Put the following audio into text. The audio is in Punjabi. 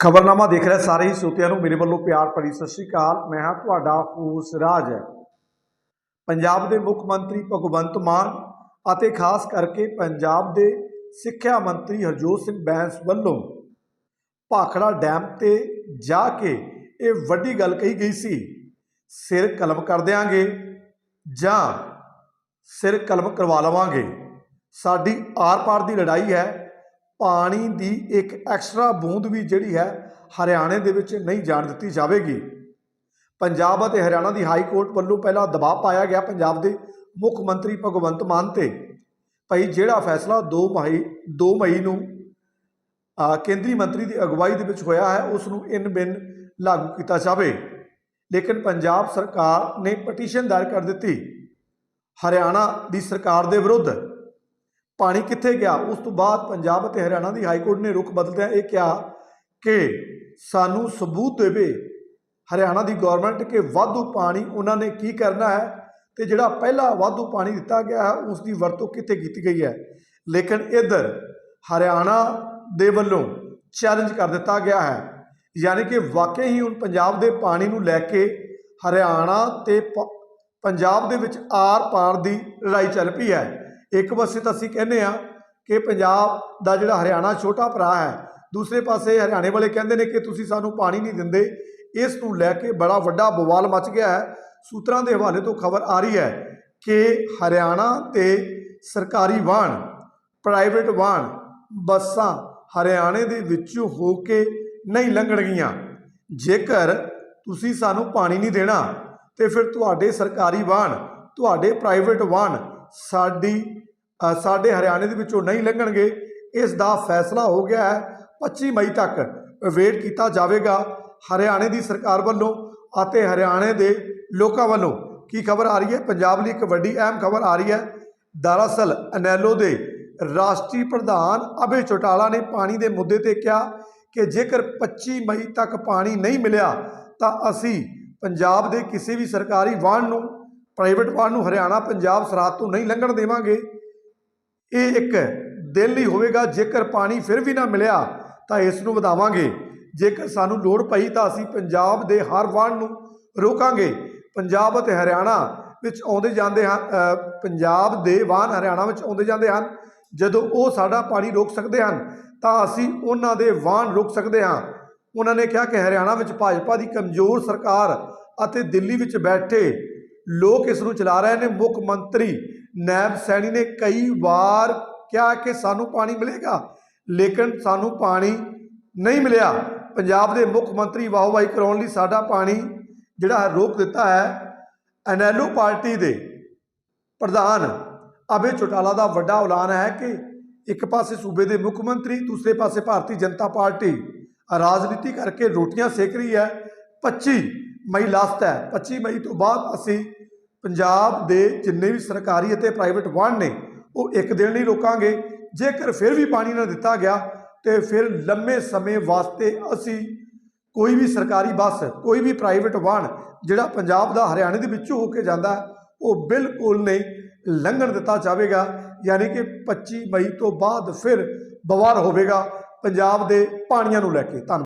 ਖਬਰਨਾਮਾ ਦੇਖ ਰਹੇ ਸਾਰੇ ਹੀ ਸਰੋਤਿਆਂ ਨੂੰ ਮੇਰੇ ਵੱਲੋਂ ਪਿਆਰ ਭਰੀ ਸਤਿ ਸ਼੍ਰੀ ਅਕਾਲ। ਮੈਂ ਹਾਂ ਤੁਹਾਡਾ ਹੋਸ ਰਾਜ। ਪੰਜਾਬ ਦੇ ਮੁੱਖ ਮੰਤਰੀ ਭਗਵੰਤ ਮਾਨ ਅਤੇ ਖਾਸ ਕਰਕੇ ਪੰਜਾਬ ਦੇ ਸਿੱਖਿਆ ਮੰਤਰੀ ਹਰਜੋਤ ਸਿੰਘ ਬੈਂਸ ਵੱਲੋਂ ਭਾਖੜਾ ਡੈਮ ਤੇ ਜਾ ਕੇ ਇਹ ਵੱਡੀ ਗੱਲ ਕਹੀ ਗਈ ਸੀ, ਸਿਰ ਕਲਮ ਕਰ ਦਿਆਂਗੇ ਜਾਂ ਸਿਰ ਕਲਮ ਕਰਵਾ ਲਵਾਂਗੇ। ਸਾਡੀ ਆਰ-ਪਾਰ ਦੀ ਲੜਾਈ ਹੈ ਪਾਣੀ ਦੀ ਇੱਕ ਐਕਸਟਰਾ ਬੂੰਦ ਵੀ ਜਿਹੜੀ ਹੈ ਹਰਿਆਣੇ ਦੇ ਵਿੱਚ ਨਹੀਂ ਜਾਣ ਦਿੱਤੀ ਜਾਵੇਗੀ। ਪੰਜਾਬ ਅਤੇ ਹਰਿਆਣਾ ਦੀ ਹਾਈ ਕੋਰਟ ਵੱਲੋਂ ਪਹਿਲਾਂ ਦਬਾਅ ਪਾਇਆ ਗਿਆ ਪੰਜਾਬ ਦੇ ਮੁੱਖ ਮੰਤਰੀ ਭਗਵੰਤ ਮਾਨ ਤੇ। ਭਈ ਜਿਹੜਾ ਫੈਸਲਾ 2 ਮਈ 2 ਮਈ ਨੂੰ ਕੇਂਦਰੀ ਮੰਤਰੀ ਦੀ ਅਗਵਾਈ ਦੇ ਵਿੱਚ ਹੋਇਆ ਹੈ, ਉਸ ਨੂੰ ਇਨ ਬਿਨ ਲਾਗੂ ਕੀਤਾ ਜਾਵੇ। ਲੇਕਿਨ ਪੰਜਾਬ ਸਰਕਾਰ ਨੇ ਪਟੀਸ਼ਨ ਦਾਇਰ ਕਰ ਦਿੱਤੀ। ਹਰਿਆਣਾ ਦੀ ਸਰਕਾਰ ਦੇ ਵਿਰੁੱਧ ਪਾਣੀ ਕਿੱਥੇ ਗਿਆ? ਉਸ ਤੋਂ ਬਾਅਦ ਪੰਜਾਬ ਅਤੇ ਹਰਿਆਣਾ ਦੀ ਹਾਈ ਕੋਰਟ ਨੇ ਰੁਖ ਬਦਲਦਿਆਂ ਇਹ ਕਿਹਾ ਕਿ ਸਾਨੂੰ ਸਬੂਤ ਦੇਵੇ ਹਰਿਆਣਾ ਦੀ ਗਵਰਨਮੈਂਟ ਕਿ ਵਾਧੂ ਪਾਣੀ ਉਹਨਾਂ ਨੇ ਕੀ ਕਰਨਾ ਹੈ ਤੇ ਜਿਹੜਾ ਪਹਿਲਾ ਵਾਧੂ ਪਾਣੀ ਦਿੱਤਾ ਗਿਆ ਹੈ, ਉਸ ਦੀ ਵਰਤੋਂ ਕਿੱਥੇ ਕੀਤੀ ਗਈ ਹੈ? ਲੇਕਿਨ ਇੱਧਰ ਹਰਿਆਣਾ ਦੇ ਵੱਲੋਂ ਚੈਲੰਜ ਕਰ ਦਿੱਤਾ ਗਿਆ ਹੈ। ਯਾਨੀ ਕਿ ਵਾਕਈ ਹੀ ਹੁਣ ਪੰਜਾਬ ਦੇ ਪਾਣੀ ਨੂੰ ਲੈ ਕੇ ਹਰਿਆਣਾ ਤੇ ਪ- ਪੰਜਾਬ ਦੇ ਵਿੱਚ ਆਰ-ਪਾਰ ਦੀ ਲੜਾਈ ਚੱਲ ਪਈ ਹੈ। ਇੱਕ ਪਾਸੇ ਤਾਂ ਅਸੀਂ ਕਹਿੰਦੇ ਆ ਕਿ ਪੰਜਾਬ ਦਾ ਜਿਹੜਾ ਹਰਿਆਣਾ ਛੋਟਾ ਭਰਾ ਹੈ, ਦੂਸਰੇ ਪਾਸੇ ਹਰਿਆਣੇ ਵਾਲੇ ਕਹਿੰਦੇ ਨੇ ਕਿ ਤੁਸੀਂ ਸਾਨੂੰ ਪਾਣੀ ਨਹੀਂ ਦਿੰਦੇ, ਇਸ ਨੂੰ ਲੈ ਕੇ ਬੜਾ ਵੱਡਾ ਬਵਾਲ ਮਚ ਗਿਆ ਹੈ। ਸੂਤਰਾਂ ਦੇ ਹਵਾਲੇ ਤੋਂ ਖਬਰ ਆ ਰਹੀ ਹੈ ਕਿ ਹਰਿਆਣਾ ਤੇ ਸਰਕਾਰੀ ਵਾਹਨ ਪ੍ਰਾਈਵੇਟ ਵਾਹਨ ਬੱਸਾਂ ਹਰਿਆਣੇ ਦੇ ਵਿੱਚ ਹੋ ਕੇ ਨਹੀਂ ਲੰਘਣਗੀਆਂ। ਜੇਕਰ ਤੁਸੀਂ ਸਾਨੂੰ ਪਾਣੀ ਨਹੀਂ ਦੇਣਾ, ਤੇ ਫਿਰ ਤੁਹਾਡੇ ਸਰਕਾਰੀ ਵਾਹਨ, ਤੁਹਾਡੇ ਪ੍ਰਾਈਵੇਟ ਵਾਹਨ ਸਾਡੀ ਸਾਡੇ ਹਰਿਆਣੇ ਦੇ ਵਿੱਚੋਂ ਨਹੀਂ ਲੰਘਣਗੇ, ਇਸ ਦਾ ਫੈਸਲਾ ਹੋ ਗਿਆ ਹੈ 25 ਮਈ ਤੱਕ। ਵੇਟ ਕੀਤਾ ਜਾਵੇਗਾ ਹਰਿਆਣੇ ਦੀ ਸਰਕਾਰ ਵੱਲੋਂ ਅਤੇ ਹਰਿਆਣੇ ਦੇ ਲੋਕਾਂ ਵੱਲੋਂ। ਕੀ ਖਬਰ ਆ ਰਹੀ ਹੈ? ਪੰਜਾਬ ਲਈ ਇੱਕ ਵੱਡੀ ਅਹਿਮ ਖਬਰ ਆ ਰਹੀ ਹੈ। ਦਰਅਸਲ ਅਨੈਲੋ ਦੇ ਰਾਸ਼ਟਰੀ ਪ੍ਰਧਾਨ ਅਭੇ ਚੌਟਾਲਾ ਨੇ ਪਾਣੀ ਦੇ ਮੁੱਦੇ ਤੇ ਕਿਹਾ ਕਿ ਜੇਕਰ 25 ਮਈ ਤੱਕ ਪਾਣੀ ਨਹੀਂ ਮਿਲਿਆ ਤਾਂ ਅਸੀਂ ਪੰਜਾਬ ਦੇ ਕਿਸੇ ਵੀ ਸਰਕਾਰੀ ਵਾਹਨ ਨੂੰ ਪ੍ਰਾਈਵੇਟ ਵਾਹਨ ਨੂੰ ਹਰਿਆਣਾ, ਪੰਜਾਬ, ਸਰਹੱਦ ਤੋਂ ਨਹੀਂ ਲੰਘਣ ਦੇਵਾਂਗੇ। ਇਹ ਇੱਕ ਦਿਨ ਲਈ ਹੋਵੇਗਾ, ਜੇਕਰ ਪਾਣੀ ਫਿਰ ਵੀ ਨਾ ਮਿਲਿਆ ਤਾਂ ਇਸ ਨੂੰ ਵਧਾਵਾਂਗੇ। ਜੇਕਰ ਸਾਨੂੰ ਲੋੜ ਪਈ ਤਾਂ ਅਸੀਂ ਪੰਜਾਬ ਦੇ ਹਰ ਵਾਹਨ ਨੂੰ ਰੋਕਾਂਗੇ। ਪੰਜਾਬ ਅਤੇ ਹਰਿਆਣਾ ਵਿੱਚ ਆਉਂਦੇ ਜਾਂਦੇ ਹਨ ਪੰਜਾਬ ਦੇ ਵਾਹਨ ਹਰਿਆਣਾ ਵਿੱਚ ਆਉਂਦੇ ਜਾਂਦੇ ਹਨ। ਜਦੋਂ ਉਹ ਸਾਡਾ ਪਾਣੀ ਰੋਕ ਸਕਦੇ ਹਨ, ਤਾਂ ਅਸੀਂ ਉਹਨਾਂ ਦੇ ਵਾਹਨ ਰੋਕ ਸਕਦੇ ਹਾਂ। ਉਹਨਾਂ ਨੇ ਕਿਹਾ ਕਿ ਹਰਿਆਣਾ ਵਿੱਚ ਭਾਜਪਾ ਦੀ ਕਮਜ਼ੋਰ ਸਰਕਾਰ ਅਤੇ ਦਿੱਲੀ ਵਿੱਚ ਬੈਠੇ ਲੋਕ ਇਸ ਨੂੰ ਚਲਾ ਰਹੇ ਨੇ। ਮੁੱਖ ਮੰਤਰੀ ਨੈਬ ਸੈਣੀ ਨੇ ਕਈ ਵਾਰ ਕਿਹਾ ਕਿ ਸਾਨੂੰ ਪਾਣੀ ਮਿਲੇਗਾ, ਲੇਕਿਨ ਸਾਨੂੰ ਪਾਣੀ ਨਹੀਂ ਮਿਲਿਆ। ਪੰਜਾਬ ਦੇ ਮੁੱਖ ਮੰਤਰੀ ਵਾਹਵਾਹੀ ਕਰਾਉਣ ਲਈ ਸਾਡਾ ਪਾਣੀ ਜਿਹੜਾ ਹੈ ਰੋਕ ਦਿੱਤਾ ਹੈ। ਐਨਐਲਓ ਪਾਰਟੀ ਦੇ ਪ੍ਰਧਾਨ ਅਭੇ ਚੌਟਾਲਾ ਦਾ ਵੱਡਾ ਐਲਾਨ ਹੈ ਕਿ ਇੱਕ ਪਾਸੇ ਸੂਬੇ ਦੇ ਮੁੱਖ ਮੰਤਰੀ, ਦੂਸਰੇ ਪਾਸੇ ਭਾਰਤੀ ਜਨਤਾ ਪਾਰਟੀ ਰਾਜਨੀਤੀ ਕਰਕੇ ਰੋਟੀਆਂ ਸੇਕ ਰਹੀ ਹੈ। 25 ਮਈ ਲਾਸਟ ਹੈ। 25 ਮਈ ਤੋਂ ਬਾਅਦ ਅਸੀਂ ਪੰਜਾਬ ਦੇ ਜਿੰਨੇ ਵੀ ਸਰਕਾਰੀ ਅਤੇ ਪ੍ਰਾਈਵੇਟ ਵਾਹਨ ਨੇ, ਉਹ ਇੱਕ ਦਿਨ ਲਈ ਰੋਕਾਂਗੇ। ਜੇਕਰ ਫਿਰ ਵੀ ਪਾਣੀ ਨਾ ਦਿੱਤਾ ਗਿਆ, ਤੇ ਫਿਰ ਲੰਮੇ ਸਮੇਂ ਵਾਸਤੇ ਅਸੀਂ ਕੋਈ ਵੀ ਸਰਕਾਰੀ ਬੱਸ, ਕੋਈ ਵੀ ਪ੍ਰਾਈਵੇਟ ਵਾਹਨ, ਜਿਹੜਾ ਪੰਜਾਬ ਦਾ ਹਰਿਆਣੇ ਦੇ ਵਿੱਚੋਂ ਹੋ ਕੇ ਜਾਂਦਾ, ਉਹ ਬਿਲਕੁਲ ਨਹੀਂ ਲੰਘਣ ਦਿੱਤਾ ਜਾਵੇਗਾ। ਯਾਨੀ ਕਿ 25 ਮਈ ਤੋਂ ਬਾਅਦ ਫਿਰ ਬਵਾਲ ਹੋਵੇਗਾ। ਪੰਜਾਬ ਦੇ ਪਾਣੀਆਂ ਨੂੰ ਲੈ ਕੇ। ਧੰਨਵਾਦ।